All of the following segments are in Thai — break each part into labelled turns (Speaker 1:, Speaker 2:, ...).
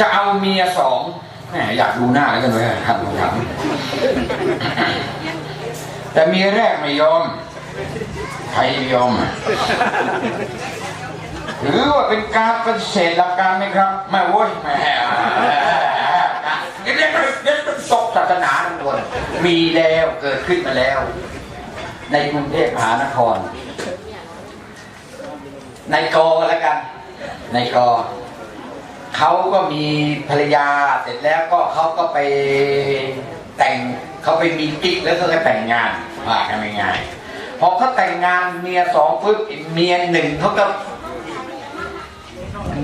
Speaker 1: จะเอาเมียสองแหมอยากดูหน้าแล้วกันเลยหันหลังแต่เมียแรกไม่ยอม ใครยอมอะถือว่าเป็นการปฏิเสธหลักการไหมครับ ไม่โว้ยแหมเดี๋ยเดี๋ยเดี๋ยตกศาสนาทั้งตัวมีแล้วเกิดขึ้นมาแล้ว ในกรุงเทพมหานคร ในกอแล้วกัน ในกอ เขาก็มีภรรยาเสร็จแล้วก็เขาก็ไปแต่งเขาไปมีกิ๊กแล้วก็ไปแต่งงานว่ากันง่ายๆพอเขาแต่งงานเมียสองปุ๊บเมียหนึ่งเขาก็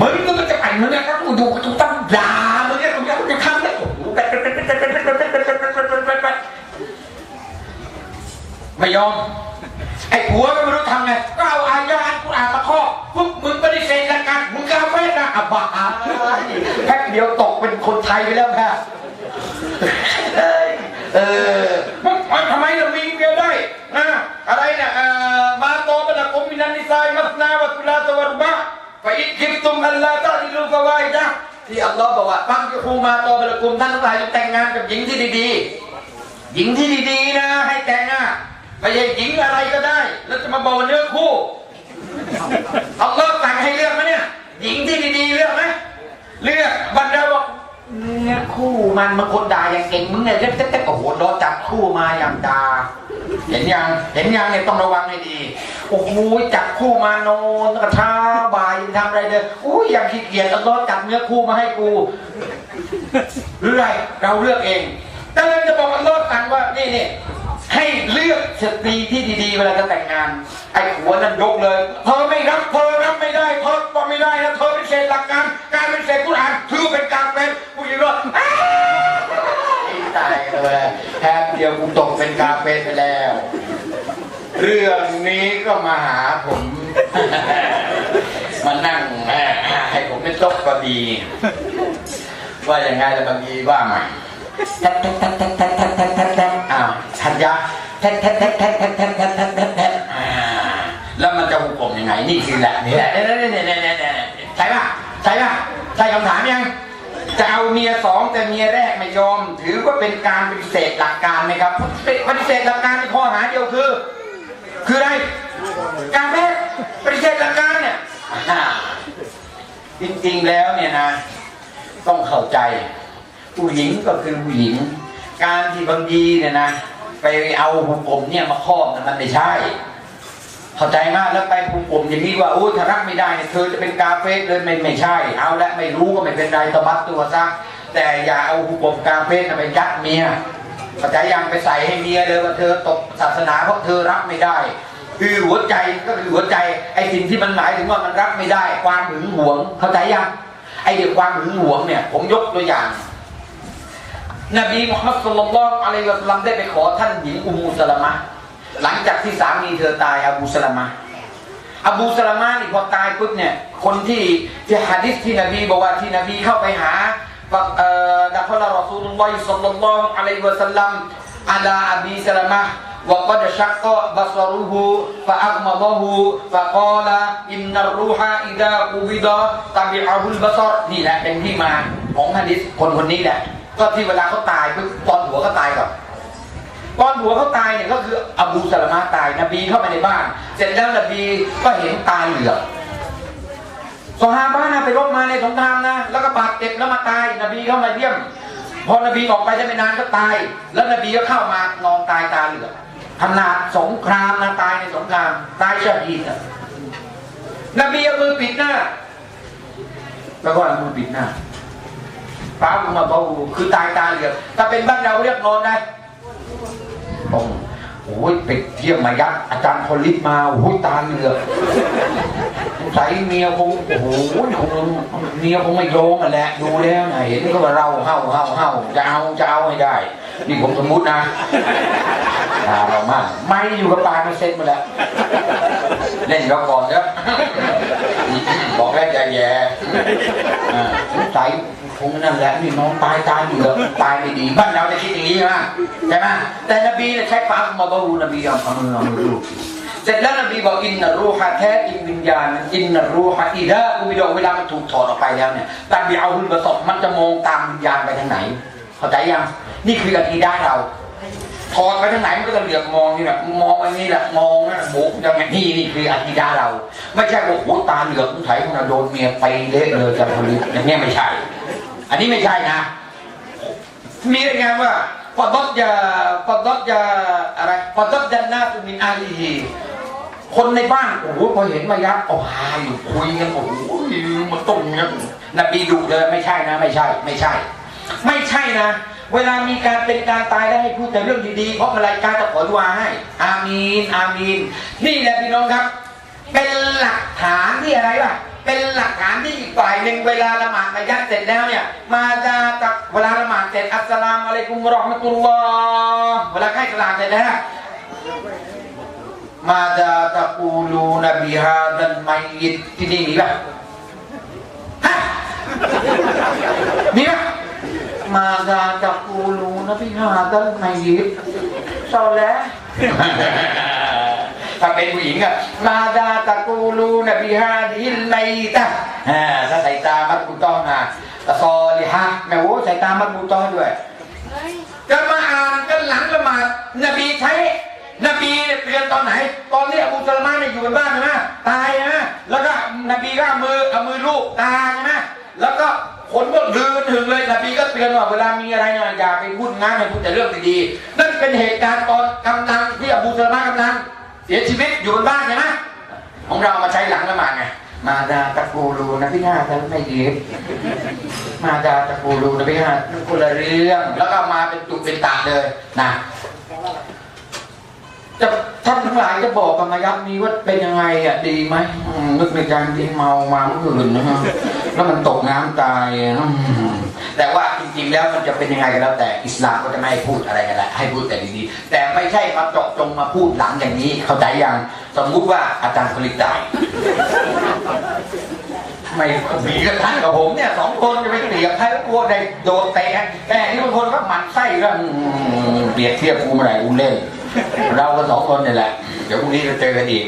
Speaker 1: มึงก็จะไปมึงนะครับมึงดูกูตั้งด่ามึงเนี่ยมึงจะทำได้โอ้โหไม่ยอมไอ้ผัวไม่รู้ทำไง เฟ่นะอะบ้าแค่เดียวตกเป็นคนไทยไปแล้วแค่เออมันทำไมเรามีเมียได้นะอะไรนะเอ่อมาโตเป็นกุมมินันนิสัยมัสนาวัตุลาตวรบะฟอิคิบตุมอัลลาตาลิลูฟาวายดะที่อัลลอฮ์บอกว่าฟังยูคูมาโตเป็นกุมท่านทั้งหลายจงแต่งงานกับหญิงที่ดีๆ หญิงที่ดีๆนะให้แต่งอะไม่ใช่หญิงอะไรก็ได้ แล้วจะมาบอกว่าเนื้อคู่เอาเลิกแต่งให้เลือกไหมเนี่ย หญิงที่ดีๆเลือกไหมเลือกบรรดาบอกเนื้อคู่มันมันคนด่าอย่างเก่งมึงเนี่ยเล็กๆโอ้โหรอจับคู่มาอย่างด่าเห็นยังเห็นยังเนี่ยต้องระวังให้ดีโอ้โหจับคู่มาโนนกระชาบายทำอะไรเลยอุ้ยอย่างขี้เกียจแล้วจับเนื้อคู่มาให้กูหรือไรเราเลือกเองแต่เราจะบอกอัลลอฮ์กันว่านี่นี่ให้เลือกสตรีที่ดีๆเวลาจะแต่งงานไอ้หัวนั้นยกเลยเธอไม่รับเธอรับไม่ได้เธอก็ ไม่ได้นะเธอเป็นเศษหลักการการเป็นเศษกุรอานถือเป็นการเป็นผู้หญิงก็อ้าวตายเลยแทบเดียวกูตกเป็นกาเฟ่ไปแล้ว เรื่องนี้ก็มาหาผมมานั่งให้ผมเป็นตกก็ดี ว่าอย่างไงแล้วบางทีว่าใหม่แท็กแท็กแท็กแท็กแท็กแท็กแท็กแท็กแท็กอ้าวทันยาแท็กแท็กแท็กแท็กแท็กแท็กแท็กแท็ก แท็กแท็กอ่าแล้วมันจะหุบผมยังไงนี่คือแหละนี่แหละเนี่ยเนี่ยเนี่ยเนี่ยเนี่ยใช่ป่ะใช่ป่ะใช่คำถามยังจะเอาเมียสองแต่เมียแรกไม่ยอม ถือว่าเป็นการปฏิเสธหลักการไหมครับปฏิเสธหลักการในข้อหาเดียวคือ คืออะไรการแพทย์ปฏิเสธหลักการเนี่ยอ่าจริงๆแล้วเนี่ยนะ ต้องเข้าใจ ผู้หญิงก็คือผู้หญิง การที่บางทีเนี่ยนะ ไปเอาหุผมเนี่ยมาครอบนะมันไม่ใช่ เข้าใจมากแล้วไปหุผมอย่างนี้ว่าโอ้ยถ้ารักไม่ได้เนี่ยเธอจะเป็นกาเฟ่เลยไม่ไม่ใช่ เอาละไม่รู้ก็ไม่เป็นไรตบัดตัวซะแต่อย่าเอาหุผมกาเฟ่น่ะไปยัดเมียเข้าใจยังไปใส่ให้เมียเลยว่าเธอตกศาสนาเพราะเธอรับไม่ได้ คือหัวใจก็คือหัวใจไอ้สิ่งที่มันหมายถึงว่ามันรับไม่ได้ ความหึงหวง เข้าใจยังไอ้เด็กความหึงหวงเนี่ย ผมยกตัวอย่างนบีมุฮัมมัดสุลลัลลอฮุอะลัยฮิวะสัลลัมได้ไปขอท่านหญิงอุมมุสลามะ ห์หลังจากที่สามีเธอตายอบูสลามะห์อบูสลามะห์นี่พอตายปุ๊บเนี่ย คนที่ที่ฮะดิษที่นบีบอกว่าที่นบีเข้าไปหาเอ่อดัคลรอซูลุลลอฮิศ็อลลัลลอฮุอะลัยฮิวะสัลลัมอะลาอบีสลามะห์ وقد شق بصره فأغمضه فقال إن الروح إذا قبض تبعه البصر นี่แหละเป็นที่มาของฮะดิษคนคนนี้แหละ ก็ที่เวลาเขาตายปุ๊บตอนหัวเขาตายก่อน ตอนหัวเขาตายเนี่ยก็คืออบูสลามะตายนบีเข้าไปในบ้าน เสร็จแล้วนบีก็เห็นตายเหลือสหาบ้านะไปรบมาในสงครามนะ แล้วก็บาดเจ็บแล้วมาตาย นบีเข้ามาเยี่ยม พอนบีออกไปได้ไม่นานก็ตาย แล้วนบีก็เข้ามานอนตายตาเหลือกขนาดสงครามนะตายในสงครามตายชาดีนะนบีเอามือปิดหน้า แล้วก็เอามือปิดหน้าฟ้าลงมาเบาคือตายตาเหลือกถ้าเป็นบ้านเราเรียกนอนได้ ตรงโอ้ยไปเที่ยวมายัดอาจารย์พลิตมาโอ้ยตาเหลือกสงสัยเมียคงโอ้โหคงเมียคงไม่โยงอะแหละดูแล้วนะเห็นก็ว่าเราเห่าเห่าเห่าจะเอาจะเอาให้ได้ นี่ผมสมมุตินะตาเรามากไม่อยู่กับปลายมันเซ็ตมาแล้วเล่นเราก่อนเด้อ บอกแล้วอย่าแย่สงสัยคงนั่นแหละนี่น้องตายตายอยู่แล้วตายไม่ดีบ้านเราจะคิดอย่างนี้ใช่ไหมใช่ไหมแต่นบีเนี่ยใช้ฟ้ามาบรูนบีเอาเอามือเอามือลูบเสร็จแล้วนบีบอกอินนรูฮะแท้จริงวิญญาณอินนรูฮะอีดะอุบิดเวลามันถูกถอดออกไปแล้วเนี่ยตับีเอาหุลบะสอบมันจะมองตามวิญญาณไปทางไหน เข้าใจยัง นี่คืออากีดะเรา ถอดไปทางไหนมันก็จะเหลือบมองนี่แหละมองอ้นี่แหละมองนั่นบุกยังไงนี่นี่คืออากีดะเรา ไม่ใช่ว่าโอ้ตาเหลือกสงสัยคนโดนเมียไปเละเลยจะผลิตอย่างเงี้ไม่ใช่ อันนี้ไม่ใช่นะ มีรายงานว่าฟอดดจะฟอดดจะอะไรฟอดดจันนาตุมินอาลีฮีคนในบ้านโอ้โหพอเห็นมายักษ์เอาพาอยู่คุยกันโอ้โหมันต้องเงี้ยนบีดุเลยไม่ใช่นะ ไม่ใช่ ไม่ใช่ ไม่ใช่นะ เวลามีการเป็นการตายแล้วให้พูดแต่เรื่องดีๆ เพราะมารายการจะขอดุอาให้ อามีน อามีน นี่แหละพี่น้องครับ เป็นหลักฐานที่อะไรล่ะเป็นหลักฐานที่อีกฝ่ายหนึ่งเวลาละหมาดมายัดเสร็จแล้วเนี่ย มาจาตักเวลาละหมาดเสร็จอัสลามอะลัยกุมราะห์มะตุลลอฮ์เวลาใกล้สลามเสร็จแล้วมาจาตะกูลูนบิฮาดันไมยิดที่นี่มีปะฮะมีป่ะ มาจาตะกูลูนบิฮาดันไมยิดซอแล้วถ้าเป็นผู้หญิงอะมาดาตะกูลูนบิฮาดิลไมตะอ่าถ้าใส่ตามัดกุต้องนะตะซอลิฮะแม่โอ้ใส่ตามัดกุต้องด้วยจะมาอ่านกันหลังละหมาดนบีใช้นบีเนี่ยเตือนตอนไหน ตอนที่อบูสลามานเนี่ยอยู่บนบ้านใช่ไหมตายใช่ไหมแล้วก็นบีก็เอามือเอามือลูบตาใช่ไหมแล้วก็ คนก็ลือถึงเลยนบีก็เตือนว่าเวลามีอะไรเนี่ยอย่าไปพูดงานให้พูดแต่เรื่องดีๆนั่นเป็นเหตุการณ์ตอนกำลังที่อบูสลามากำลังเสียชีวิตอยู่บนบ้านใช่ไหมของเรามาใช้หลังละหมาดไงมาดาตะกูรูนะพี่หน้าท่านไม่เย็บมาดาตะกูรูนะพี่ฮะนั่นคนละเรื่องแล้วก็มาเป็นตุเป็นตาเลยนะ จะท่านทั้งหลายจะบอกกับมายับนี้ว่าเป็นยังไงอะดีไหมนึกในใจดีเมามาเมื่อคืนนะฮะแล้วมันตกน้ำตายแต่ว่าจริงๆแล้วมันจะเป็นยังไงก็แล้วแต่อิสลามก็จะไม่ให้พูดอะไรกันแหละให้พูดแต่ดีๆแต่ไม่ใช่มาเจาะจงมาพูดหลังอย่างนี้ เข้าใจยังสมมุติว่าอาจารย์ผลิตตายไม่มีกับท่านกับผมเนี่ยสองคนจะไปเปรียบใครก็กลัวได้โดนเตะแต่นี่บางคนก็หมันไส้ก็อืมเปรียบเทียบกูเมื่อไหร่กูเล่น เราก็สองคนนี่แหละ เดี๋ยวพรุ่งนี้จะเจอกันอีก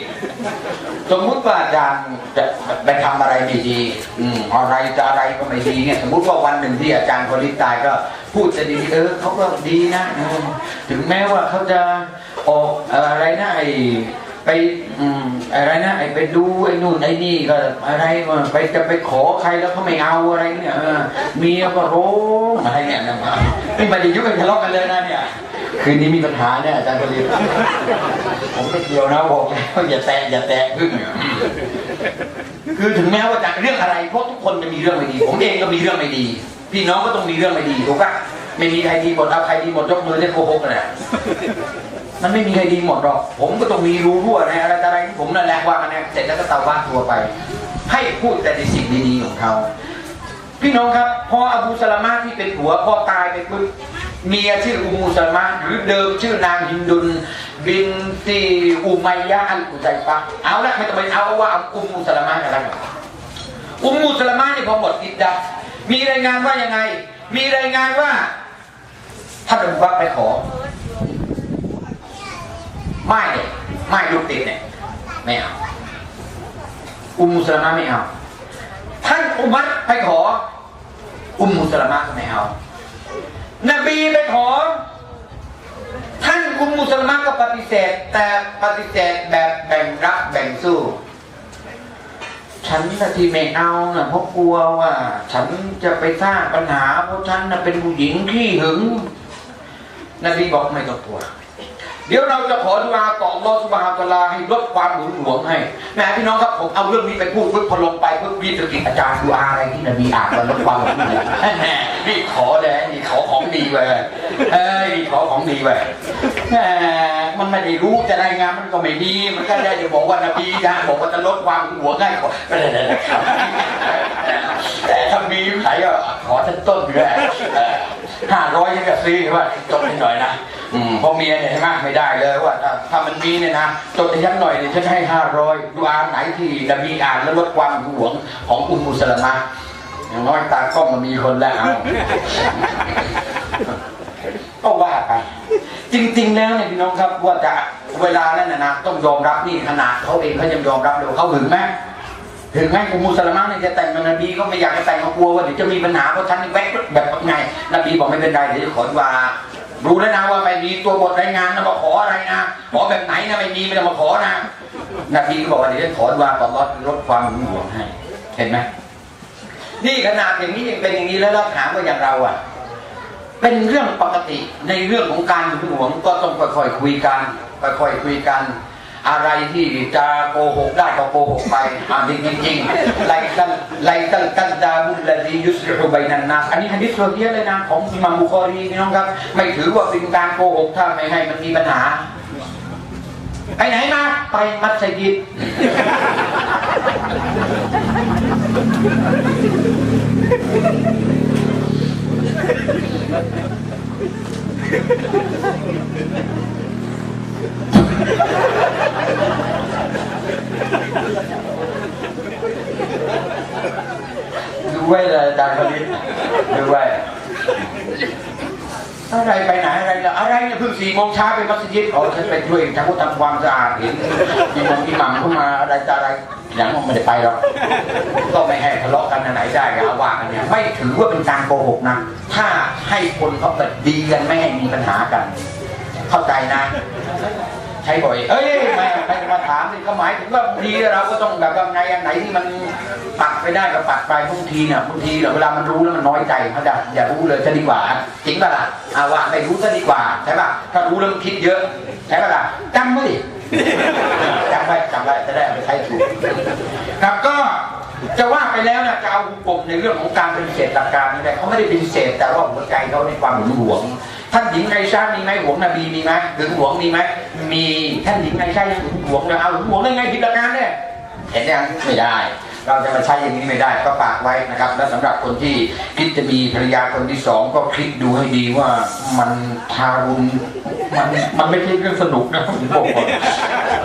Speaker 1: สมมุติว่าอาจารย์จะไปทำอะไรไม่ดีอืมอะไรจะอะไรก็ไม่ดีเนี่ย สมมุติว่าวันหนึ่งที่อาจารย์คนนี้ตายก็พูดจะดีเออเขาก็ดีนะถึงแม้ว่าเขาจะออกอะไรนะไอไปอืมอะไรนะไอไปดูไอ้นู่นไอ้นี่ก็อะไรไปจะไปขอใครแล้วเขาไม่เอาอะไรเนี่ยเมียก็ร้องอะไรเนี่ยนะนี่ไมาดียุกันทะเลาะกันเลยนะเนี่ย คืนนี้มีปัญหาเนี่ยอาจารย์ผลิตผมไม่เกี่ยวนะบอกแล้วอย่าแตะอย่าแตะพึ่งคือถึงแม้ว่าจะเรื่องอะไรเพราะทุกคนจะมีเรื่องไม่ดี ผมเองก็มีเรื่องไม่ดี พี่น้องก็ต้องมีเรื่องไม่ดีถูกปะไม่มีใครดีหมดเอาใครดีหมดยกมือได้โกหกกันแหละมันไม่มีใครดีหมดหรอก ผมก็ต้องมีรู้รั่วในอะไรออะไรของผมนั่นแหละว่ากันเนี่ยเสร็จแล้วก็เตาบ้านทัวไป ให้พูดแต่ในสิ่งดีๆของเขาพี่น้องครับพออบูสลามะที่เป็นผัวพอตายไปปุ๊บ เมียชื่ออุมูสลามะหรือเดิมชื่อนางฮินดุน บินตีอุมัยยะอัลกุไซฟะเอาละไม่ต้องไปเอาว่าอ,อุมูสลามะกันแล้วกันอุมูสลามะนี่พอหมดอิดดะมีรายงานว่ายังไง มีรายงานว่าท่านอบูบัไปขอ ไม่เนี่ยไม่ลูกติดเนี่ยไม่เอาอุมูสลามะไม่เอาท่านอุมัรไปขอ อุมมุสลามะไม่เอา นบีไปขอ ท่านอุมมุสลามก็ปฏิเสธ แต่ปฏิเสธแบบแบ่งรับแบ่งสู้ ฉันน่ะที่ไม่เอาน่ะเพราะกลัวว่า ฉันจะไปสร้างปัญหา เพราะฉันน่ะเป็นผู้หญิงขี้หึง นบีบอกไม่ต้องกลัวเดี๋ยวเราจะขอดุอาต่ออัลลอสุบฮานะฮูวตลาให้ลดความหึงหวงให้แหม่พี่น้องครับผมเอาเรื่องนี้ไปพูดปุ๊บพลงไปปุ๊บรีบสะกิดอาจารย์ดุอาอะไรที่นบีอ่านวันลดความหึงหวงแม่นี่ขอเลยนี่ขอขอ ดีไปเอ้ยขอของดีไปแหมมันไม่ได้รู้จะรายงานมันก็ไม่ดี มันก็ได้จะบอกว่านบีนะบอกว่าจะลดความหึงหวงให้ขอไม่ได้ๆครับแต่ถ้ามีใครก็ขอท่านต้นอยู่แหละห้าร้อยยังก็ซื้อว่าจบนิดหน่อยนะอืมเพอเมียเนี่ยใช่ไหมไม่ได้เลยว่า ถ้ามันมีเนี่ยนะจดให้ฉันหน่อยเดี๋ยฉันให้ห้าร้อยดูอาไหนที่นบีอ่านแล้วลดความหึงหวงของอุมมุสลามะ อย่างน้อยตากล้องมันมีคนแล้วก็ว่าไปจริง ๆ แล้วเนี่ยพี่น้องครับว่าจะเวลานั้นนะนะต้องยอมรับนี่ขนาดเขาเองเขายังยอมรับเลยว่าเขาหึงไหมหึงไหมอุมมุสลามะเนี่ยจะแต่งกับนบีก็ไม่อยากจะแต่งเขากลัวว่าเดี๋ยวจะมีปัญหาเพราะท่านแบกแบบไงนบีบอกไม่เป็นไรเดี๋ยวจะขอว่ารู้แล้วนะว่าไม่มีตัวบทรายงานนะมาขออะไรนะขอแบบไหนนะไม่มีไม่ต้องมาขอนะนบีก็บอกว่าเดี๋ยวจะขอว่าตลอดลดความหึงหวงให้ เห็นไหม นี่ขนาดอย่างนี้ยังเป็นอย่างนี้แล้วเราถามว่าอย่างเราอะ เป็นเรื่องปกติในเรื่องของการหึงหวงก็ต้องค่อยๆคุยกันค่อยๆคุยกัน อะไรที่จะโกหกได้ก็โกหกไปอ่าจริงจริงไลกันไลกันกันดาบุลลดียุสรุบัยนันนัสอันนี้ฮันดิสโรเฮียเลยนะของอิมัมบุคอรีพี่น้องครับ ไม่ถือว่าเป็นการโกหกถ้าไม่ให้มันมีปัญหาไปไหนมาไปมัสยิด ดูไว้เลย อะไรไปไหนอะไรเนี่ยอะไรเนี่ยเพิ่งสี่โมงเช้าไปมัสยิดเขาฉันไปช่วยทำผู้ทำความสะอาดเห็นมีมังมีหม่งเข้ามาอะไรจะอะไรอย่างนั้นไม่ได้ไปหรอกก็ไม่ให้ทะเลาะกันไหนได้ก็เอาว่ากันเนี่ยไม่ถือว่าเป็นการโกหกนะถ้าให้คนเขาแบบดีกันไม่ให้มีปัญหากัน เข้าใจนะ ใช้บ่อยเอ้ยไม่ใครจะมาถามนี่ก็หมายถึงว่าบางทีเราก็ต้องแบบว่าไงอันไหนที่มันปัดไปได้ก็ปัดไปบางทีเนี่ยบางทีเนี่ยเวลามันรู้แล้วมันน้อยใจเขาจะอย่ารู้เลยจะดีกว่าจริงป่ะล่ะอาว่าไม่รู้จะดีกว่าใช่ป่ะถ้ารู้แล้วมันคิดเยอะใช่ป่ะล่ะจำไว้ดิจำไว้จำไว้จะได้เอาไปใช้ถูกครับก็จะว่าไปแล้วนะจะเอาหุกมในเรื่องของการเป็นเศษตาการนี่แหละเขาไม่ได้เป็นเศษแต่ว่าหัวใจเขาในความหึงหวง ท่านหญิงไอชามีไหมหวงนบีมีไหมหึงหวงมีไหมมีท่านหญิงไอชายังหึงหวงเลยเอาหึงหวงได้ไงผิดหลักการเนี่ยเห็นยังไม่ได้ เราจะมาใช้อย่างนี้ไม่ได้ก็ฝากไว้นะครับ และสำหรับคนที่คิดจะมีภรรยาคนที่สองก็คิดดูให้ดีว่ามันทารุณมันมันไม่ใช่เรื่องสนุกนะผมบอกก่อน